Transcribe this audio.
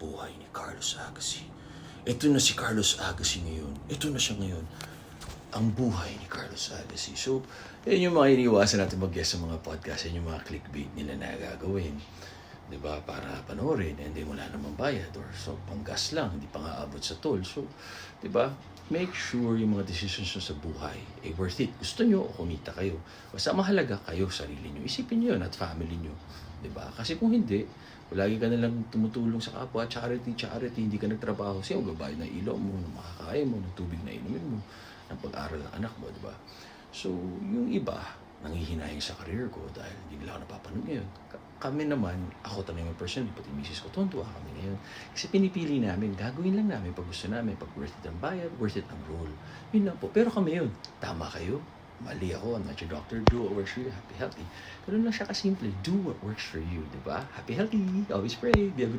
buhay ni Carlos Agassi. Ito na si Carlos Agassi ngayon. Ito na siya ngayon. Ang buhay ni Carlos Agassi. So, yan yung mga iniwasan natin mag-guest sa mga podcast. Yan yung mga clickbait nila na gagawin. 'Di ba Para panoorin. And then wala namang bayad. Or so, panggas lang. Hindi pa nga abot sa toll. So, 'di ba Make sure yung mga decisions nyo sa buhay eh worth it. Gusto nyo kumita kayo. Basta mahalaga kayo, sarili nyo. Isipin nyo yun at family nyo. ba Kasi kung hindi, lagi ka na lang tumutulong sa kapwa, charity, charity, hindi ka nagtrabaho. Siya, gabayad ng ilaw mo, ng makakain mo, ng tubig na inumin mo, ng pag-aaral ng anak mo, di ba? So, yung iba, nangihinayang sa career ko dahil hindi nila ako napapanood ngayon. Ka- Kami naman, ako talaga yung person, pati misis ko, tuntua kami ngayon. Kasi pinipili namin, gagawin lang namin pag gusto namin, pag worth it ang bayad, worth it ang role. Yun lang po. Pero kami yun, tama kayo, mali ako, I'm not your doctor, do what works for you, happy, healthy. Ganun lang siya kasimple, do what works for you, di ba? Happy, healthy, always pray, be a good